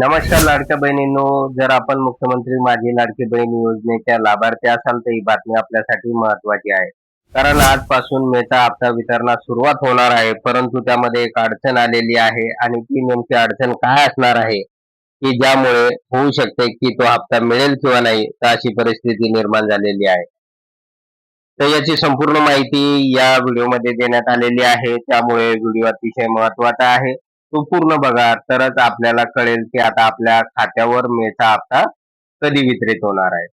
नमस्कार लाडक्या बहिणींनो. जर आपण मुख्यमंत्री माझी लाडकी बहीण योजनेच्या लाभार्थी असाल तर ही बातमी आपल्यासाठी महत्वाची आहे. कारण आजपासून मेचा हप्ता वितरणास सुरुवात होणार आहे परंतु त्यामध्ये एक अडचण आलेली आहे आणि ती नेमकी अडचण काय असणार आहे की ज्यामुळे होऊ शकते की तो हप्ता मिळेल किंवा नाही तर अशी परिस्थिती निर्माण झालेली आहे. तर याची संपूर्ण माहिती या व्हिडिओमध्ये देण्यात आलेली आहे. त्यामुळे व्हिडिओ अतिशय महत्त्वाचा आहे. तो पूर्ण बघा तरच आपल्याला कळेल की आता आपल्या खात्यावर मेचा हप्ता कधी वितरित होणार आहे.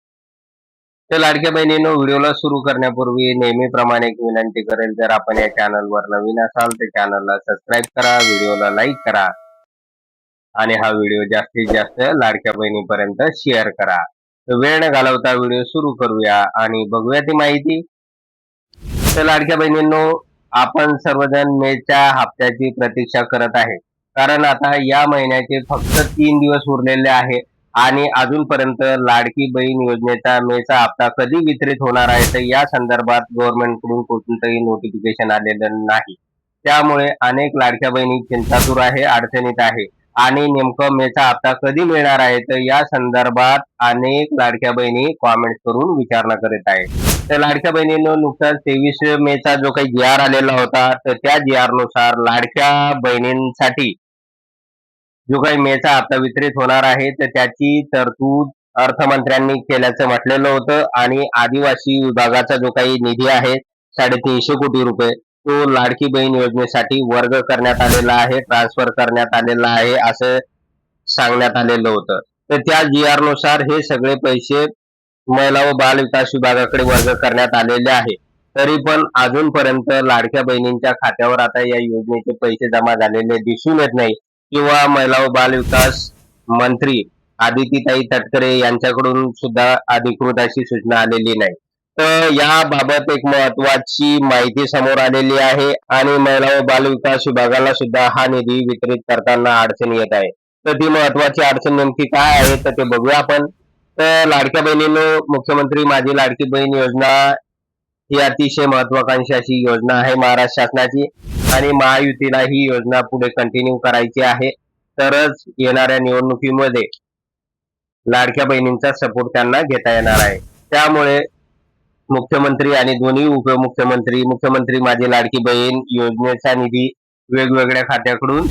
तर लाडक्या बहिणीनं व्हिडिओला सुरू करण्यापूर्वी नेहमीप्रमाणे एक विनंती करेल जर आपण या चॅनलवर नवीन असाल तर चॅनलला सबस्क्राईब करा व्हिडिओला लाईक करा आणि हा व्हिडिओ जास्तीत जास्त लाडक्या बहिणीपर्यंत शेअर करा. तर वेळ न घालवता व्हिडिओ सुरू करूया आणि बघूया ती माहिती. तर लाडक्या बहिणींनो आपण सर्वजण मेच्या हप्त्याची प्रतीक्षा करत आहे. कारण आता या महिन्याचे फक्त तीन दिवस उरलेले आहे आणि अजूनपर्यंत लाडकी बहीण योजनेचा मेचा हप्ता कधी वितरित होणार आहे तर या संदर्भात गव्हर्नमेंटकडून कोणतंही नोटिफिकेशन आलेलं नाही. त्यामुळे अनेक लाडक्या बहिणी चिंतातूर आहे अडचणीत आहे आणि नेमकं मेचा हप्ता कधी मिळणार आहे तर या संदर्भात अनेक लाडक्या बहिणी कॉमेंट करून विचारणा करीत आहेत. तर लाडक्या बहिणीनं नुकताच तेवीस मेचा जो काही जी आर आलेला होता तर त्या जी आरनुसार लाडक्या बहिणींसाठी जो काही मेचा आता वितरित होणार आहे तर त्याची तरतूद अर्थमंत्र्यांनी केल्याचं म्हटलेलं होतं आणि आदिवासी विभागाचा जो काही निधी आहे साडेतीनशे कोटी रुपये तो लाडकी बहीण योजनेसाठी वर्ग करण्यात आलेला आहे ट्रान्सफर करण्यात आलेला आहे असं सांगण्यात आलेलं होतं. तर त्या जी आरनुसार हे सगळे पैसे महिला व बाल विकास विभागाकडे वर्ग करण्यात आलेले आहे. तरी पण अजूनपर्यंत लाडक्या बहिणींच्या खात्यावर आता या योजनेचे पैसे जमा झालेले दिसून येत नाही. किंवा महिला व बाल विकास मंत्री आदितीताई तटकरे यांच्याकडून सुद्धा अधिकृत अशी सूचना आलेली नाही. तर याबाबत एक महत्वाची माहिती समोर आलेली आहे आणि महिला व बाल विकास विभागाला सुद्धा हा निधी वितरित करताना अडचण येत आहे. तर ती महत्वाची अडचण नेमकी काय आहे तर ते बघूया आपण. तर लाडक्या बहिणीनं मुख्यमंत्री माझी लाडकी बहीण योजना ही अतिशय महत्वाकांक्षी अशी योजना आहे महाराष्ट्र शासनाची. आणि महायुतीला ही योजना पुढे कंटिन्यू करायची आहे. तरच येणाऱ्या निवडणुकीमध्ये लाडक्या बहिणींचा सपोर्ट त्यांना घेता येणार आहे. त्यामुळे मुख्यमंत्री आणि दोन्ही उपमुख्यमंत्री मुख्यमंत्री माझी लाडकी बहीण योजनेचा निधी वेगवेगळ्या खात्याकडून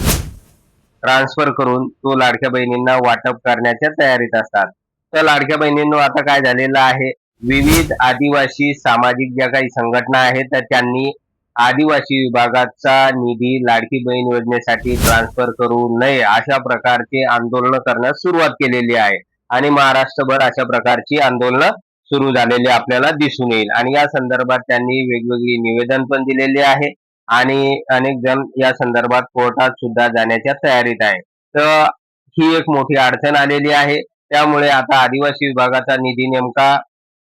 ट्रान्सफर करून तो लाडक्या बहिणींना वाटप करण्याच्या तयारीत असतात. तर लाडक्या बहिणींनो आता काय झालेलं आहे? विविध आदिवासी सामाजिक ज्या काही संघटना आहेत तर त्यांनी आदिवासी विभागाचा निधी लाडकी बहीण योजनेसाठी ट्रान्सफर करू नये अशा प्रकारचे आंदोलन करण्यास सुरुवात केलेली आहे. आणि महाराष्ट्रभर अशा प्रकारची आंदोलनं सुरू झालेली आपल्याला दिसून येईल. आणि या संदर्भात त्यांनी वेगवेगळी निवेदन पण दिलेली आहे. आणि अनेक जण या संदर्भात कोर्टात सुद्धा जाण्याच्या तयारीत आहे तर ही एक मोठी अडचण आलेली आहे. त्यामुळे आता आदिवासी विभागाचा निधी नेमका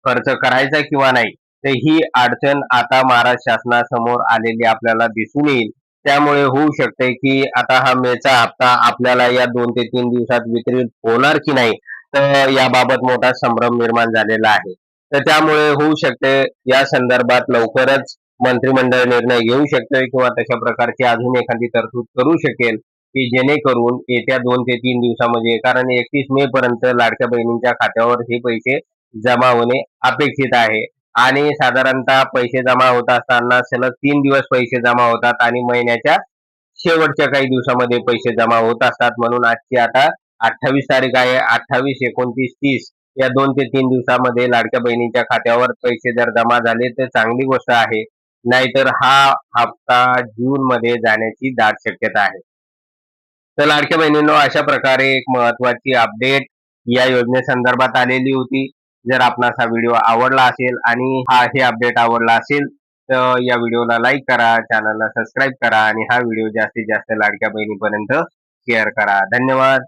खर्च करायचा किंवा नाही तर ही अडचण आता महाराष्ट्र शासनासमोर आलेली आपल्याला दिसून येईल. त्यामुळे होऊ शकते की आता हा मेचा हप्ता आपल्याला या दोन ते तीन दिवसात वितरित होणार की नाही तर याबाबत मोठा संभ्रम निर्माण झालेला आहे. तर त्यामुळे होऊ शकते या संदर्भात लवकरच मंत्रिमंडळ निर्णय घेऊ शकते किंवा तशा प्रकारची अजून एखादी तरतूद करू शकेल की जेणेकरून येत्या दोन ते तीन दिवसामध्ये कारण एकतीस मे पर्यंत लाडक्या बहिणींच्या खात्यावर हे पैसे जमा होणे अपेक्षित आहे. आणि साधारणतः पैसे जमा होत असताना सलग तीन दिवस पैसे जमा होतात आणि महिन्याच्या शेवटच्या काही दिवसामध्ये पैसे जमा होत असतात. म्हणून आजची आता अठ्ठावीस तारीख आहे. अठ्ठावीस एकोणतीस तीस या दोन ते तीन दिवसामध्ये लाडक्या बहिणीच्या खात्यावर पैसे जर जमा झाले तर चांगली गोष्ट आहे. नाहीतर हा हप्ता जून मध्ये जाण्याची दाट शक्यता आहे. तर लाडक्या बहिणींनो अशा प्रकारे एक महत्वाची अपडेट या योजनेसंदर्भात आलेली होती. जर आपणास हा व्हिडिओ आवडला असेल आणि हा हे अपडेट आवडला असेल तर या व्हिडिओला लाईक करा चॅनलला सबस्क्राईब करा आणि हा व्हिडिओ जास्तीत जास्त लाडक्या बहिणीपर्यंत शेअर करा. धन्यवाद.